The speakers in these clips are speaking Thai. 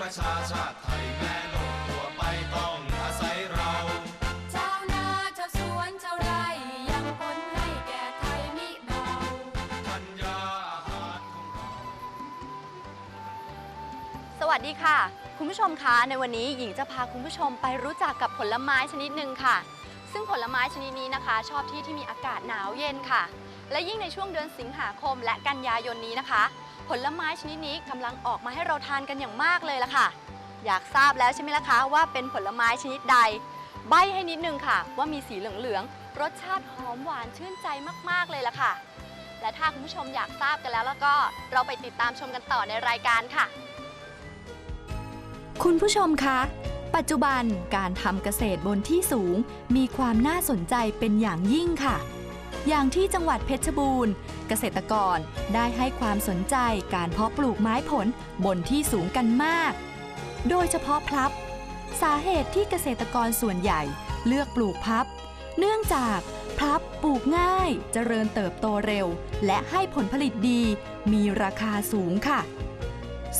ประชาชาติไทยแม้โลกทั่วไปต้องอาศัยเรา ชาวนาชาวสวนชาวไร่ยังผลให้แก่ไทยมิเบา ธัญญาอาหารของเรา สวัสดีค่ะ คุณผู้ชมคะในวันนี้หญิงจะพาคุณผู้ชมไปรู้จักกับผลไม้ชนิดหนึ่งค่ะ ซึ่งผลไม้ชนิดนี้นะคะ ชอบที่ที่มีอากาศหนาวเย็นค่ะ และยิ่งในช่วงเดือนสิงหาคมและกันยายนนี้นะคะ ผลไม้ชนิดนี้กำลังออกมาให้เราทานกันอย่างมากเลยล่ะค่ะ อยากทราบแล้วใช่ไหมล่ะคะว่าเป็นผลไม้ชนิดใด ใบให้นิดนึงค่ะ ว่ามีสีเหลืองๆรสชาติหอมหวานชื่นใจมากๆเลยล่ะค่ะ และถ้าคุณผู้ชมอยากทราบกันแล้วแล้วก็เราไปติดตามชมกันต่อในรายการค่ะ คุณผู้ชมคะปัจจุบันการทำเกษตรบนที่สูงมีความน่าสนใจเป็นอย่างยิ่งค่ะ อย่างที่จังหวัดเพชรบูรณ์ เกษตรกรได้ให้ความสนใจการเพาะปลูกไม้ผลบนที่สูงกันมาก โดยเฉพาะพลับ สาเหตุที่เกษตรกรส่วนใหญ่เลือกปลูกพลับ เนื่องจากพลับปลูกง่ายเจริญเติบโตเร็ว และให้ผลผลิตดี มีราคาสูงค่ะ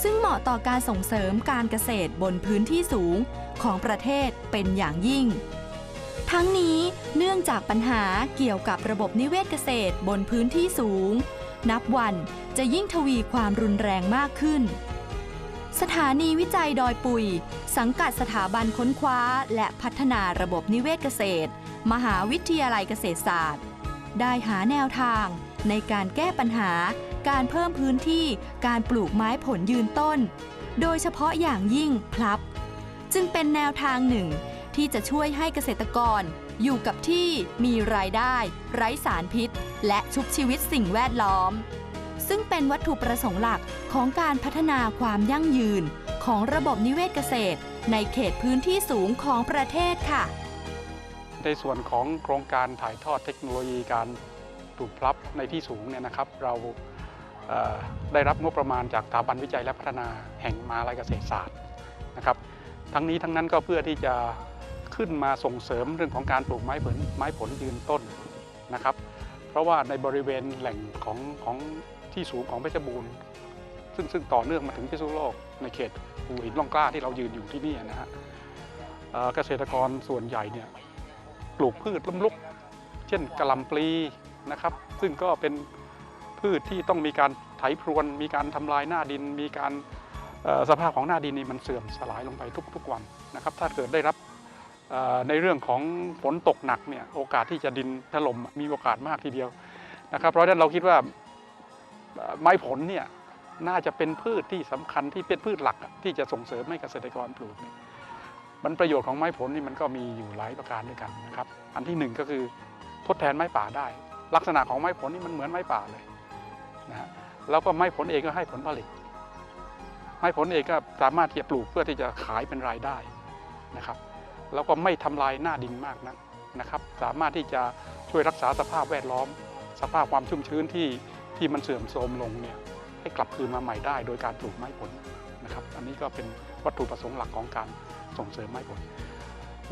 ซึ่งเหมาะต่อการส่งเสริมการเกษตรบนพื้นที่สูงของประเทศเป็นอย่างยิ่ง ทั้งนี้เนื่องจากปัญหาเกี่ยวกับระบบนิเวศเกษตรบนพื้นที่สูง นับวันจะยิ่งทวีความรุนแรงมากขึ้น สถานีวิจัยดอยปุย สังกัดสถาบันค้นคว้า และพัฒนาระบบนิเวศเกษตร มหาวิทยาลัยเกษตรศาสตร์ ได้หาแนวทางในการแก้ปัญหา การเพิ่มพื้นที่การปลูกไม้ผลยืนต้น โดยเฉพาะอย่างยิ่งพลับ จึงเป็นแนวทางหนึ่ง ที่จะช่วยให้เกษตรกร อยู่กับที่มีรายได้ ไร้สารพิษ และชุบชีวิตสิ่งแวดล้อม ซึ่งเป็นวัตถุประสงค์หลักของการพัฒนาความยั่งยืน ของระบบนิเวศเกษตร ในเขตพื้นที่สูงของประเทศค่ะ ในส่วนของโครงการถ่ายทอดเทคโนโลยีการปลูกพลับในที่สูงเนี่ยนะครับ เราเได้รับงบประมาณจากสถาบันวิจัยและพัฒนาแห่งมหาลัยเกษตรศาสตร์นะครับ ทั้งนี้ทั้งนั้นก็เพื่อที่จะ ขึ้นมาส่งเสริมเรื่องของการปลูกไม้ผลไม้ผลยืนต้นนะครับ เพราะว่าในบริเวณแหล่งของของที่สูงของเพชรบูรณ์ซึ่งซึ่งต่อเนื่องมาถึงพิษณุโลกในเขตภูหินร่องกล้าที่เรายืนอยู่ที่นี่นะฮะเกษตรกรส่วนใหญ่เนี่ยปลูกพืชล้มลุก เช่นกะหล่ำปลีนะครับ ซึ่งก็เป็นพืชที่ต้องมีการไถพรวน มีการทำลายหน้าดิน มีการสภาพของหน้าดินนี่มันเสื่อมสลายลงไปทุกๆวันนะครับ ถ้าเกิดได้รับ ในเรื่องของฝนตกหนักเนี่ยโอกาสที่จะดินถล่มมีโอกาสมากทีเดียวนะครับเพราะฉะนั้นเราคิดว่าไม้ผลเนี่ยน่าจะเป็นพืชที่สำคัญที่เป็นพืชหลักที่จะส่งเสริมให้เกษตรกรปลูกเนี่ยมันประโยชน์ของไม้ผลนี่มันก็มีอยู่หลายประการด้วยกันนะครับ อันที่หนึ่งก็คือทดแทนไม้ป่าได้ ลักษณะของไม้ผลนี่มันเหมือนไม้ป่าเลยนะฮะแล้วก็ไม้ผลเองก็ให้ผลผลิต ไม้ผลเองก็สามารถที่จะปลูกเพื่อที่จะขายเป็นรายได้นะครับ แล้วก็ไม่ทำลายหน้าดินมากนักนะครับ สามารถที่จะช่วยรักษาสภาพแวดล้อม สภาพความชุ่มชื้นที่ที่มันเสื่อมโทรมลงเนี่ยให้กลับคืนมาใหม่ได้ โดยการปลูกไม้ผลนะครับ อันนี้ก็เป็นวัตถุประสงค์หลักของการส่งเสริมไม้ผล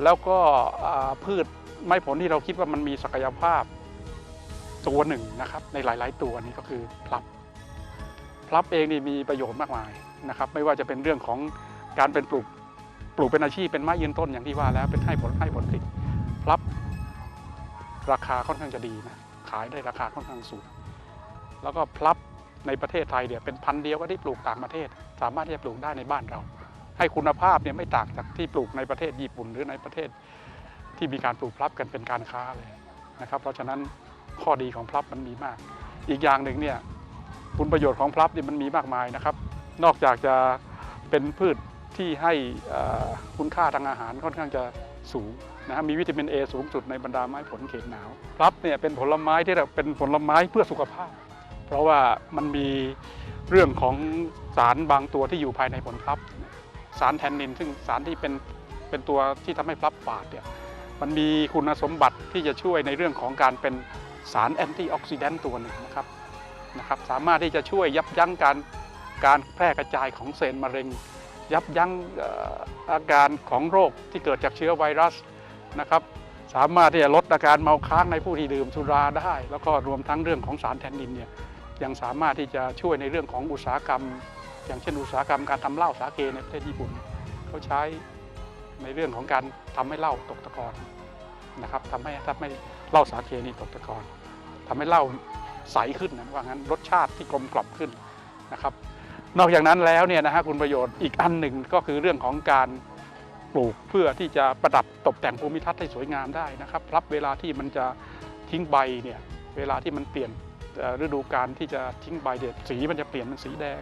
แล้วก็พืชไม้ผลที่เราคิดว่ามันมีศักยภาพตัวหนึ่งนะครับ ในหลาย ๆ ตัวนี้ก็คือพลับพลับเองนี่มีประโยชน์มากมายนะครับ ไม่ว่าจะเป็นเรื่องของการเป็นปลูก ปลูกเป็นอาชีพเป็นไม้ยืนต้นอย่างที่ว่าแล้วเป็นให้ผลให้ผลผลิตพลับราคาค่อนข้างจะดีนะขายได้ราคาค่อนข้างสูง แล้วก็พลับในประเทศไทยเนี่ยเป็นพันเดียวก็ที่ปลูกต่างประเทศ สามารถที่จะปลูกได้ในบ้านเรา ให้คุณภาพเนี่ยไม่ต่างจากที่ปลูกในประเทศญี่ปุ่น หรือในประเทศที่มีการปลูกพลับกันเป็นการค้าเลยนะครับ เพราะฉะนั้นข้อดีของพลับมันมีมาก อีกอย่างหนึ่งเนี่ยคุณประโยชน์ของพลับเนี่ยมันมีมากมายนะครับ นอกจากจะเป็นพืช ที่ให้คุณค่าทางอาหารค่อนข้างจะสูงนะฮะมีวิตามิน A สูงสุดในบรรดาไม้ผลเขตหนาวพลับเนี่ยเป็นผลไม้ที่เราเป็นผลไม้เพื่อสุขภาพ เพราะว่ามันมีเรื่องของสารบางตัวที่อยู่ภายในผลพลับ สารแทนนินซึ่งสารที่เป็นเป็นตัวที่ทำให้พลับฝาดเนี่ยมันมีคุณสมบัติที่จะช่วยในเรื่องของการเป็นสารแอนตี้ออกซิแดนต์ตัวหนึ่งนะครับนะครับ สามารถที่จะช่วยยับยั้งการการแพร่กระจายของเซลล์มะเร็ง ยับยั้งอาการของโรคที่เกิดจากเชื้อไวรัสนะครับ สามารถที่จะลดอาการเมาค้างในผู้ที่ดื่มสุราได้ แล้วก็รวมทั้งเรื่องของสารแทนนินเนี่ยยังสามารถที่จะช่วยในเรื่องของอุตสาหกรรม อย่างเช่นอุตสาหกรรมการทำเหล้าสาเกในประเทศญี่ปุ่นเขาใช้ในเรื่องของการทำให้เหล้าตกตะกอนนะครับทำให้ทำให้เหล้าสาเกนี่ตกตะกอนทำให้เหล้าใสขึ้นนะว่างั้นรสชาติที่กลมกล่อมขึ้นนะครับ นอกจากนั้นแล้วเนี่ยนะฮะคุณประโยชน์อีกอันหนึ่งก็คือเรื่องของการปลูกเพื่อที่จะประดับตกแต่งภูมิทัศน์ให้สวยงามได้นะครับรับเวลาที่มันจะทิ้งใบเนี่ยเวลาที่มันเปลี่ยนฤดูกาลที่จะทิ้งใบเด็ดสีมันจะเปลี่ยนเป็นสีแดง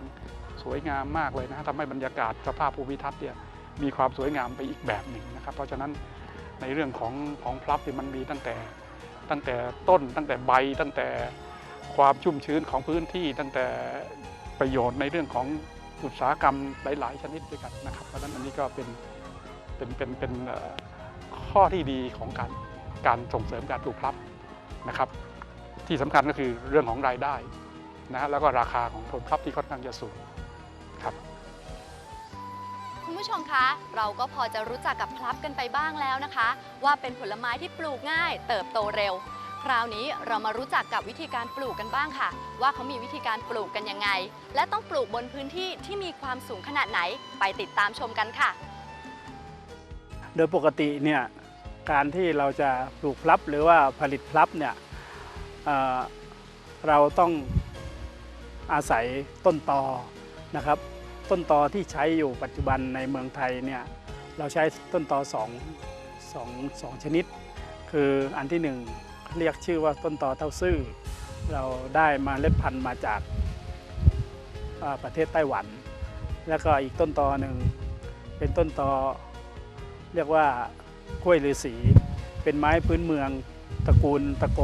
สวยงามมากเลยนะฮะทำให้บรรยากาศสภาพภูมิทัศน์เนี่ยมีความสวยงามไปอีกแบบหนึ่งนะครับ เพราะฉะนั้นในเรื่องของของพลับเนี่ยมันมีตั้งแต่ตั้งแต่ต้นตั้งแต่ใบตั้งแต่ความชุ่มชื้นของพื้นที่ตั้งแต่ ประโยชน์ในเรื่องของอุตสาหกรรมหลาย ๆ ชนิดด้วยกันนะครับ เพราะฉะนั้นอันนี้ก็เป็นเป็นเป็นเป็นข้อที่ดีของการการส่งเสริมการปลูกพลับนะครับ ที่สำคัญก็คือเรื่องของรายได้นะฮะแล้วก็ราคาของผลพลับที่ค่อนข้างจะสูงครับคุณผู้ชมคะเราก็พอจะรู้จักกับพลับกันไปบ้างแล้วนะคะ ว่าเป็นผลไม้ที่ปลูกง่าย เติบโตเร็ว คราวนี้เรามารู้จักกับวิธีการปลูกกันบ้างค่ะ ว่าเขามีวิธีการปลูกกันยังไง และต้องปลูกบนพื้นที่ที่มีความสูงขนาดไหนไปติดตามชมกันค่ะ โดยปกติเนี่ยการที่เราจะปลูกพลับหรือว่าผลิตพลับเนี่ยเเราต้องอาศัยต้นตอนะครับ ต้นตอที่ใช้อยู่ปัจจุบันในเมืองไทยเนี่ยเราใช้ต้นตอสองสองสองชนิด คืออันที่หนึ่ง เรียกชื่อว่าต้นตอเต้าซื่อ เราได้มาเล็ดพันธุ์มาจากประเทศไต้หวัน แล้วก็อีกต้นตอหนึ่งเป็นต้นตอเรียกว่ากล้วยฤาษีเป็นไม้พื้นเมืองตระกูลตะโก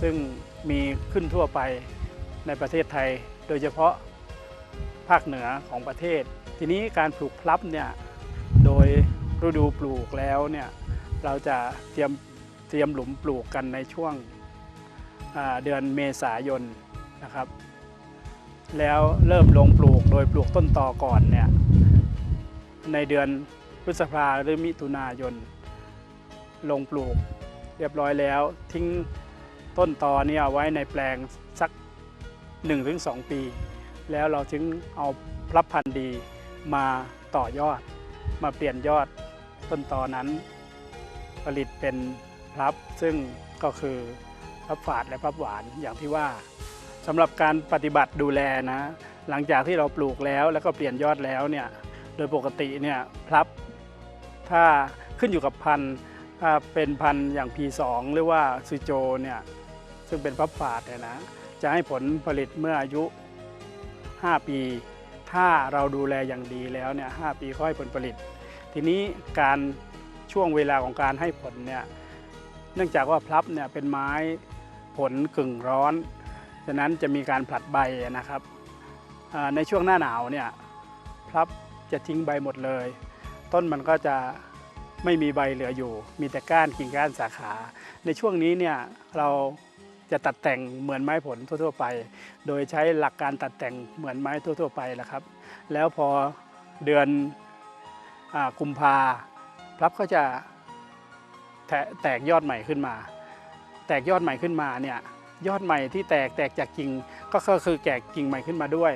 ซึ่งมีขึ้นทั่วไปในประเทศไทย โดยเฉพาะภาคเหนือของประเทศ ทีนี้การปลูกพลับเนี่ยโดยฤดูปลูกแล้วเนี่ยเราจะเตรียม รียมหลุมปลูกกันในช่วงเดือนเมษายนนะครับ แล้วเริ่มลงปลูกโดยปลูกต้นตอก่อนเนี่ยในเดือนพฤษภาหรือมิถุนายน ลงปลูกเรียบร้อยแล้ว ทิ้งต้นตอเนี่ยไว้ในแปลงสัก 1-2 ปี แล้วเราจึงเอาพลับพันธุ์ดีมาต่อยอด มาเปลี่ยนยอดต้นตอนั้น ผลิตเป็น พลับ ซึ่งก็คือพลับฝาดและพลับหวานอย่างที่ว่าสำหรับการปฏิบัติดูแลนะ หลังจากที่เราปลูกแล้วแล้วก็เปลี่ยนยอดแล้วเนี่ยโดยปกติเนี่ยพลับ ถ้าขึ้นอยู่กับพันธุ์ถ้าเป็นพันธุ์อย่าง P2 หรือว่าซูโจเนี่ยซึ่งเป็นพลับฝาดเนี่ยนะจะให้ผลผลิตเมื่ออายุ 5 ปี ถ้าเราดูแลอย่างดีแล้วเนี่ย5ปีก็ให้ผลผลิต ทีนี้การช่วงเวลาของการให้ผลเนี่ย เนื่องจากว่าพลับเนี่ยเป็นไม้ผลกึ่งร้อน ฉะนั้นจะมีการผลัดใบนะครับ ในช่วงหน้าหนาวเนี่ยพลับจะทิ้งใบหมดเลย ต้นมันก็จะไม่มีใบเหลืออยู่ มีแต่ก้านกิ่งก้านสาขา ในช่วงนี้เนี่ยเราจะตัดแต่งเหมือนไม้ผลทั่ว ๆ ไป โดยใช้หลักการตัดแต่งเหมือนไม้ทั่ว ๆ ไปแหละครับ แล้วพอเดือนอกุมภาพลับก็จะ แทะแตกยอดใหม่ขึ้นมา แตกยอดใหม่ขึ้นมาเนี่ยยอดใหม่ที่แตกแตกจากกิ่งก็คือแกกกิ่งใหม่ขึ้นมาด้วย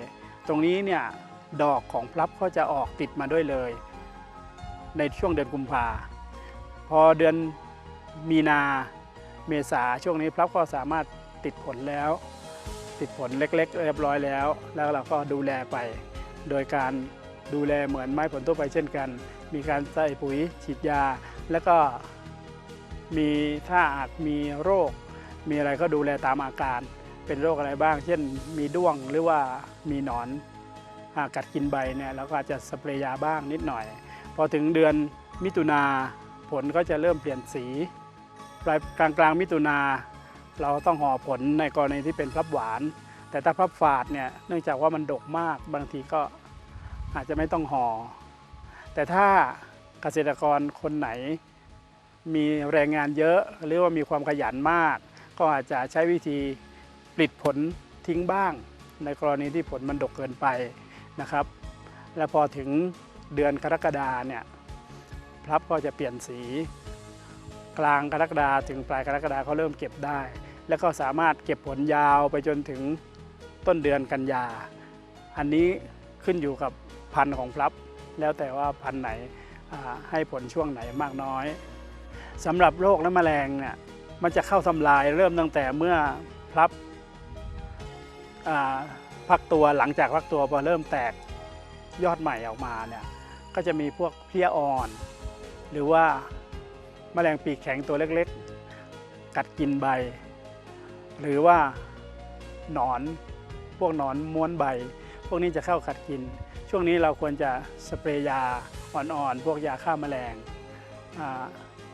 ตรงนี้เนี่ยดอกของพลับก็จะออกติดมาด้วยเลย ในช่วงเดือนกุมภาพอเดือนมีนาเมษาช่วงนี้พลับก็สามารถติดผลแล้ว ติดผลเล็กๆ เรียบร้อยแล้ว แล้วเราก็ดูแลไป โดยการดูแลเหมือนไม้ผลทั่วไปเช่นกัน มีการใส่ปุ๋ยฉีดยา แล้วก็ มีถ้าอาจมีโรค มีอะไรก็ดูแลตามอาการ เป็นโรคอะไรบ้าง เช่นมีด้วงหรือว่ามีหนอนหากัดกินใบเนี่ยเราก็อาจจะสเปรย์ยาบ้างนิดหน่อย พอถึงเดือนมิถุนาผลก็จะเริ่มเปลี่ยนสีปลายกลางกลางมิถุนาเราต้องห่อผลในกรณีที่เป็นพลับหวาน แต่ถ้าพลับฝาดเนี่ยเนื่องจากว่ามันดกมากบางทีก็อาจจะไม่ต้องห่อแต่ถ้าเกษตรกรคนไหน มีแรงงานเยอะหรือว่ามีความขยันมาก ก็อาจจะใช้วิธีปลิดผลทิ้งบ้าง ในกรณีที่ผลมันดกเกินไปนะครับ และพอถึงเดือนกรกฎาเนี่ยพลับก็จะเปลี่ยนสี กลางกรกฎาถึงปลายกรกฎาเขาเริ่มเก็บได้ แล้วก็สามารถเก็บผลยาวไปจนถึงต้นเดือนกันยา อันนี้ขึ้นอยู่กับพันธุ์ของพลับ แล้วแต่ว่าพันธุ์ไหนให้ผลช่วงไหนมากน้อย สำหรับโรคและแมลงเนี่ยมันจะเข้าทำลายเริ่มตั้งแต่เมื่อพลับพักตัวหลังจากพักตัวพอเริ่มแตกยอดใหม่ออกมาเนี่ยก็จะมีพวกเพี้ยอ่อน หรือว่าแมลงปีกแข็งตัวเล็กๆ กัดกินใบ หรือว่าหนอนพวกหนอนม้วนใบ พวกนี้จะเข้ากัดกิน ช่วงนี้เราควรจะสเปรย์ยาอ่อนๆ พวกยาฆ่าแมลงอา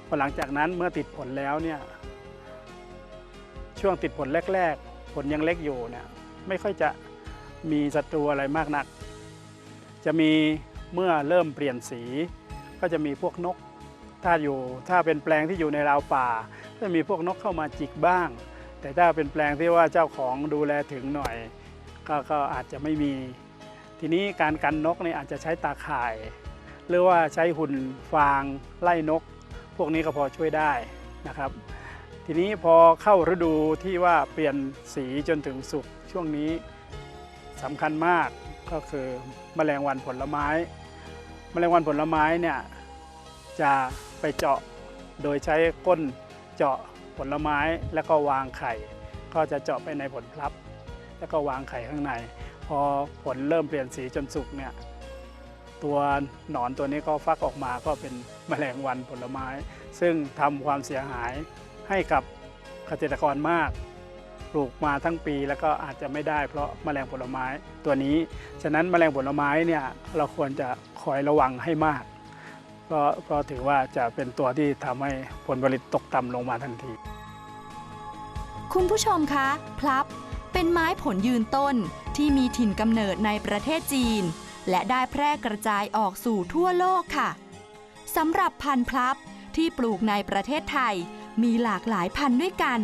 พอหลังจากนั้นเมื่อติดผลแล้วเนี่ยช่วงติดผลแรก ๆ ผลยังเล็กอยู่เนี่ยไม่ค่อยจะมีศัตรูอะไรมากนัก จะมีเมื่อเริ่มเปลี่ยนสี ก็จะมีพวกนก ถ้าอยู่ถ้าเป็นแปลงที่อยู่ในราวป่าก็จะมีพวกนกเข้ามาจิกบ้าง แต่ถ้าเป็นแปลงที่ว่าเจ้าของดูแลถึงหน่อยกก็อาจจะไม่มี ทีนี้การกันนกเนี่ยอาจจะใช้ตาข่าย หรือว่าใช้หุ่นฟางไล่นก พวกนี้ก็พอช่วยได้นะครับ ทีนี้พอเข้าฤดูที่ว่าเปลี่ยนสีจนถึงสุกช่วงนี้สำคัญมากก็คือแมลงวันผลไม้แมลงวันผลไม้เนี่ยจะไปเจาะโดยใช้ก้นเจาะผลไม้แล้วก็วางไข่ ก็จะเจาะไปในผลพลับ แล้วก็วางไข่ข้างใน พอผลเริ่มเปลี่ยนสีจนสุกเนี่ย ตัวหนอนตัวนี้ก็ฟักออกมาก็เป็นแมลงวันผลไม้ ซึ่งทำความเสียหายให้กับเกษตรกรมากปลูกมาทั้งปีแล้วก็อาจจะไม่ได้เพราะแมลงผลไม้ตัวนี้ ฉะนั้นแมลงผลไม้เนี่ยเราควรจะคอยระวังให้มาก เพราะเพราะถือว่าจะเป็นตัวที่ทำให้ผลผลิตตกต่ำลงมาทันที คุณผู้ชมคะ พลับ เป็นไม้ผลยืนต้นที่มีถิ่นกำเนิดในประเทศจีน และได้แพร่กระจายออกสู่ทั่วโลกค่ะสำหรับพันธุ์พลับที่ปลูกในประเทศไทยมีหลากหลายพันธุ์ด้วยกัน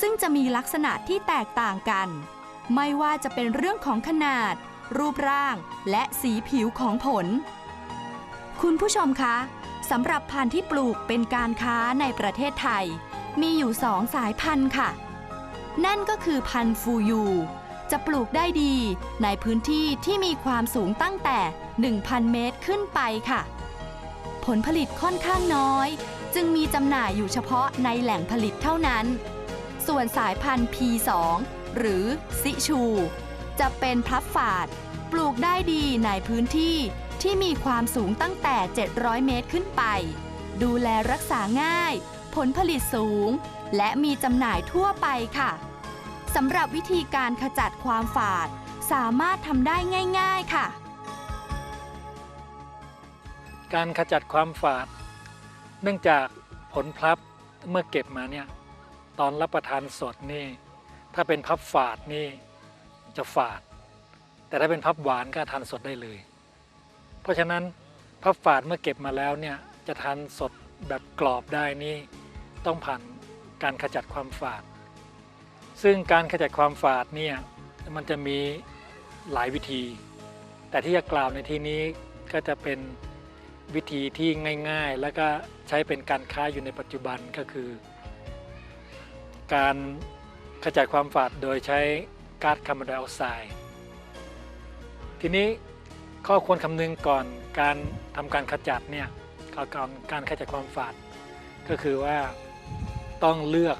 ซึ่งจะมีลักษณะที่แตกต่างกัน ไม่ว่าจะเป็นเรื่องของขนาด รูปร่าง และสีผิวของผล คุณผู้ชมคะสำหรับพันธุ์ที่ปลูกเป็นการค้าในประเทศไทย มีอยู่สองสายพันธุ์ค่ะ นั่นก็คือพันธุ์ฟูยู จะปลูกได้ดี ในพื้นที่ที่มีความสูงตั้งแต่ 1,000 เมตรขึ้นไปค่ะ ผลผลิตค่อนข้างน้อย จึงมีจำหน่ายอยู่เฉพาะในแหล่งผลิตเท่านั้น ส่วนสายพันธุ์ P2 หรือซิชู จะเป็นพลับฝาด ปลูกได้ดีในพื้นที่ที่มีความสูงตั้งแต่ 700 เมตรขึ้นไป ดูแลรักษาง่าย ผลผลิตสูง และมีจำหน่ายทั่วไปค่ะ สำหรับวิธีการขจัดความฝาด สามารถทำได้ง่าย ๆค่ะ การขจัดความฝาด เนื่องจากผลพลับเมื่อเก็บมาเนี่ยตอนรับประทานสดนี่ ถ้าเป็นพับฝาดนี่จะฝาด แต่ถ้าเป็นพับหวานก็ทานสดได้เลย เพราะฉะนั้นพับฝาดเมื่อเก็บมาแล้วเนี่ยจะทานสดแบบกรอบได้นี่ต้องผ่านการขจัดความฝาด ซึ่งการขจัดความฝาดเนี่ยมันจะมีหลายวิธี แต่ที่จะกล่าวในที่นี้ก็จะเป็นวิธีที่ง่ายๆ แล้วก็ใช้เป็นการค้าอยู่ในปัจจุบันก็คือ การขจัดความฝาดโดยใช้ก๊าซคาร์บอนไดออกไซด์ทีนี้ข้อควรคำนึงก่อนการทำการขจัดเนี่ยก่อนการขจัดความฝาดก็คือว่าต้องเลือก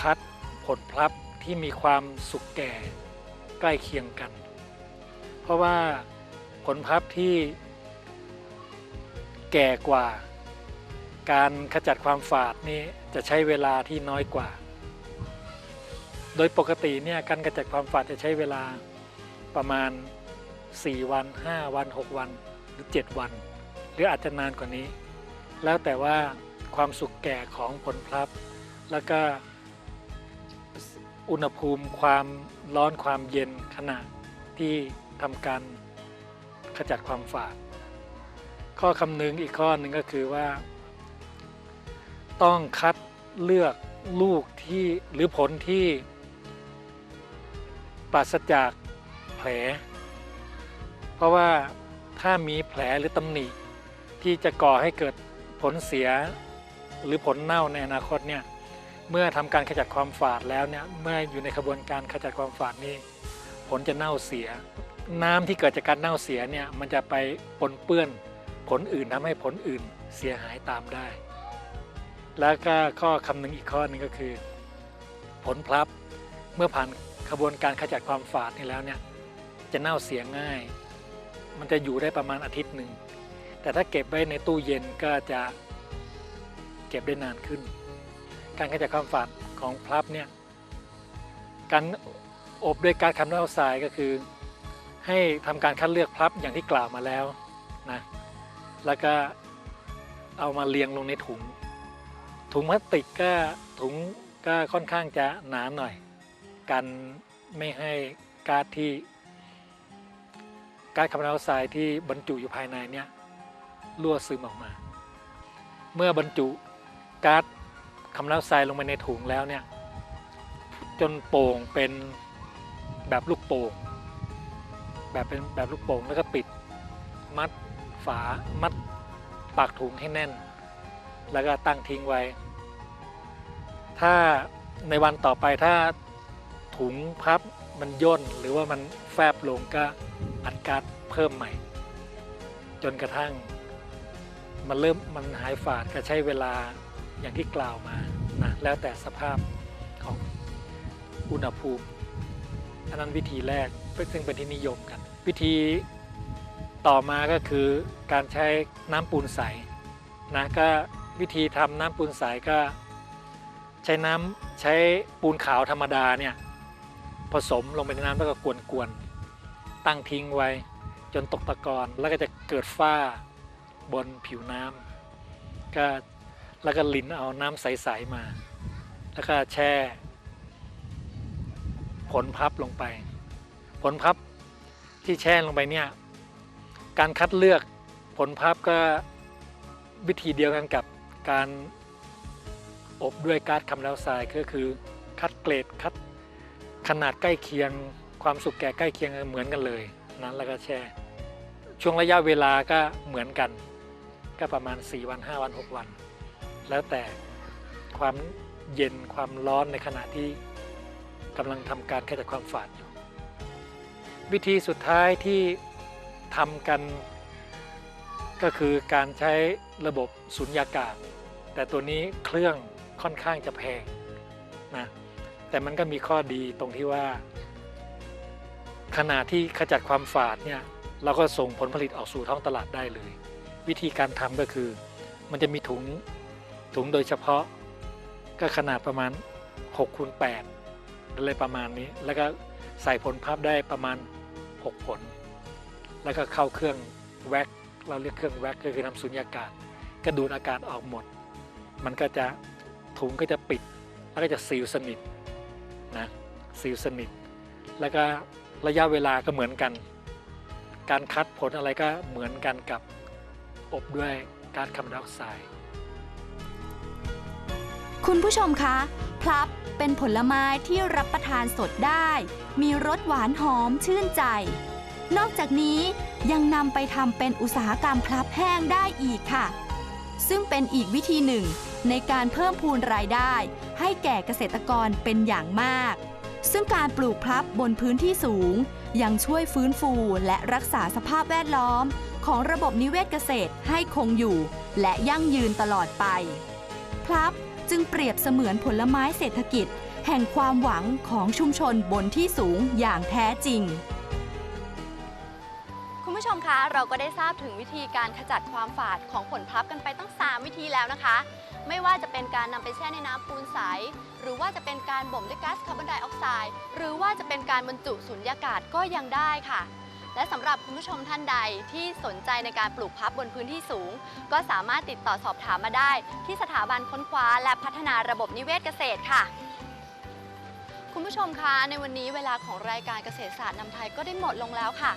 คัด ผลพลับที่มีความสุกแก่ใกล้เคียงกัน เพราะว่าผลพลับที่แก่กว่า การขจัดความฝาดนี่จะใช้เวลาที่น้อยกว่า โดยปกติเนี่ยการขจัดความฝาดจะใช้เวลาประมาณ 4 วัน 5 วัน 6 วัน หรือ 7 วัน หรืออาจจะนานกว่านี้ แล้วแต่ว่าความสุกแก่ของผลพลับแล้วก็ อุณหภูมิความร้อนความเย็นขณะที่ทำการขจัดความฝาด ข้อคำนึงอีกข้อหนึ่งก็คือว่า ต้องคัดเลือกลูกที่หรือผลที่ปราศจากแผล เพราะว่าถ้ามีแผลหรือตำหนิที่จะก่อให้เกิดผลเสียหรือผลเน่าในอนาคตเนี่ย เมื่อทำการขจัดความฝาดแล้วเนี่ยเมื่ออยู่ในกระบวนการขจัดความฝาดนี้ ผลจะเน่าเสีย น้ำที่เกิดจากการเน่าเสียเนี่ยมันจะไปปนเปื้อนผลอื่นทำให้ผลอื่นเสียหายตามได้ แล้วก็ข้อคำนึงอีกข้อหนึงก็คือ ผลพลับเมื่อผ่านขบวนการขจัดความฝาดนี่แล้วเนี่ยจะเน่าเสียง่าย มันจะอยู่ได้ประมาณอาทิตย์หนึ่ง แต่ถ้าเก็บไว้ในตู้เย็นก็จะเก็บได้นานขึ้น การขจัดความฝาดของพลับเนี่ยการอบด้วยก๊าซคาร์บอนไดออกไซด์ก็คือ ให้ทำการคัดเลือกพลับอย่างที่กล่าวมาแล้วนะแล้วก็เอามาเรียงลงในถุง ถุงพลาสติกก็ถุงก็ค่อนข้างจะหนาหน่อย กันไม่ให้ก๊าซที่ก๊าซคาร์บอนไดออกไซด์ที่บรรจุอยู่ภายในเนี่ยรั่วซึมออกมา เมื่อบรรจุก๊าซ คาร์บอนไดออกไซด์ลงไปในถุงแล้วเนี่ยจนโป่งเป็นแบบลูกโป่งแบบเป็นแบบลูกโป่งแล้วก็ปิดมัดฝามัดปากถุงให้แน่น แล้วก็ตั้งทิ้งไว้ ถ้าในวันต่อไปถ้าถุงพับมันย่นหรือว่ามันแฟบลงก็อัดการ์ดเพิ่มใหม่ จนกระทั่ง มันเริ่มมันหายฝาดก็ใช้เวลา อย่างที่กล่าวมานะแล้วแต่สภาพของอุณหภูมิอันนั้นวิธีแรกซึ่งเป็นที่นิยมกัน วิธีต่อมาก็คือการใช้น้ำปูนใสนะก็วิธีทำน้ำปูนใสก็ใช้น้ำใช้ปูนขาวธรรมดาเนี่ยผสมลงไปในน้ำแล้วก็กวนๆตั้งทิ้งไว้จนตกตะกอนแล้วก็จะเกิดฝ้าบนผิวน้ำก็ แล้วก็ลินเอาน้ำใส ๆ มา แล้วก็แช่ ผลพับลงไป ผลพับที่แช่ลงไปเนี่ย การคัดเลือกผลพับก็วิธีเดียวกันกับการอบด้วยก๊าซคาร์บอนไดออกไซด์ก็คือคัดเกรดคัดขนาดใกล้เคียง ความสุกแก่ใกล้เคียงเหมือนกันเลยนั้นแล้วก็แช่ช่วงระยะเวลาก็เหมือนกัน ก็ประมาณ 4 วัน 5 วัน 6 วัน แล้วแต่ความเย็นความร้อนในขณะที่กำลังทำการขจัดความฝาดอยู่ วิธีสุดท้ายที่ทำกันก็คือการใช้ระบบสุญญากาศ แต่ตัวนี้เครื่องค่อนข้างจะแพงนะแต่มันก็มีข้อดีตรงที่ว่า ขณะที่ขจัดความฝาดเนี่ยเราก็ส่งผลผลิตออกสู่ท้องตลาดได้เลย วิธีการทำก็คือมันจะมีถุง ถุงโดยเฉพาะ ก็ขนาดประมาณ6คูณ8อะไรประมาณนี้ แล้วก็ใส่ผลพับได้ประมาณ 6 ผล แล้วก็เข้าเครื่องแว็กเราเรียกเครื่องแว็กก็คือทำสุญญากาศก็ดูดอากาศออกหมด มันก็จะถุงก็จะปิด แล้วก็จะซีลสนิทนะซีลสนิท แล้วก็ระยะเวลาก็เหมือนกัน การคัดผลอะไรก็เหมือนกันกับอบด้วยก๊าซคาร์บอนไดออกไซด์ คุณผู้ชมคะ พลับเป็นผลไม้ที่รับประทานสดได้ มีรสหวานหอมชื่นใจ นอกจากนี้ยังนำไปทำเป็นอุตสาหกรรมพลับแห้งได้อีกค่ะ ซึ่งเป็นอีกวิธีหนึ่งในการเพิ่มพูนรายได้ ให้แก่เกษตรกรเป็นอย่างมาก ซึ่งการปลูกพลับบนพื้นที่สูง ยังช่วยฟื้นฟูและรักษาสภาพแวดล้อม ของระบบนิเวศเกษตรให้คงอยู่ และยั่งยืนตลอดไป พลับ จึงเปรียบเสมือนผลไม้เศรษฐกิจ แห่งความหวังของชุมชนบนที่สูงอย่างแท้จริง คุณผู้ชมคะเราก็ได้ทราบถึงวิธีการขจัดความฝาดของผลพลับกันไปตั้ง 3 วิธีแล้วนะคะ ไม่ว่าจะเป็นการนำไปแช่ในน้ำปูนใส หรือว่าจะเป็นการบ่มด้วยก๊าซคาร์บอนไดออกไซด์หรือว่าจะเป็นการบรรจุสุญญากาศก็ยังได้ค่ะ และสำหรับคุณผู้ชมท่านใดที่สนใจในการปลูกพับบนพื้นที่สูง ก็สามารถติดต่อสอบถามมาได้ ที่สถาบันค้นคว้าและพัฒนาระบบนิเวศเกษตรค่ะ คุณผู้ชมคะในวันนี้เวลาของรายการเกษตรศาสตร์นำไทยก็ได้หมดลงแล้วค่ะ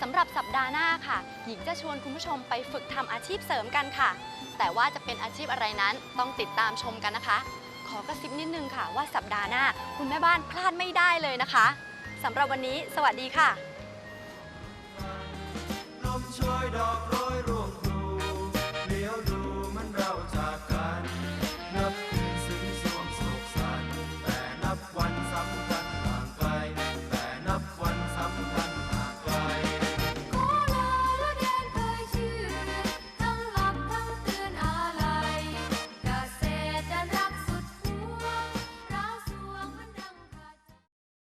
สำหรับสัปดาห์หน้าค่ะ หญิงจะชวนคุณผู้ชมไปฝึกทำอาชีพเสริมกันค่ะ แต่ว่าจะเป็นอาชีพอะไรนั้นต้องติดตามชมกันนะคะ ขอกระซิบนิดนึงค่ะว่าสัปดาห์หน้า คุณแม่บ้านพลาดไม่ได้เลยนะคะสำหรับวันนี้ สวัสดีค่ะ ช่วยดอกร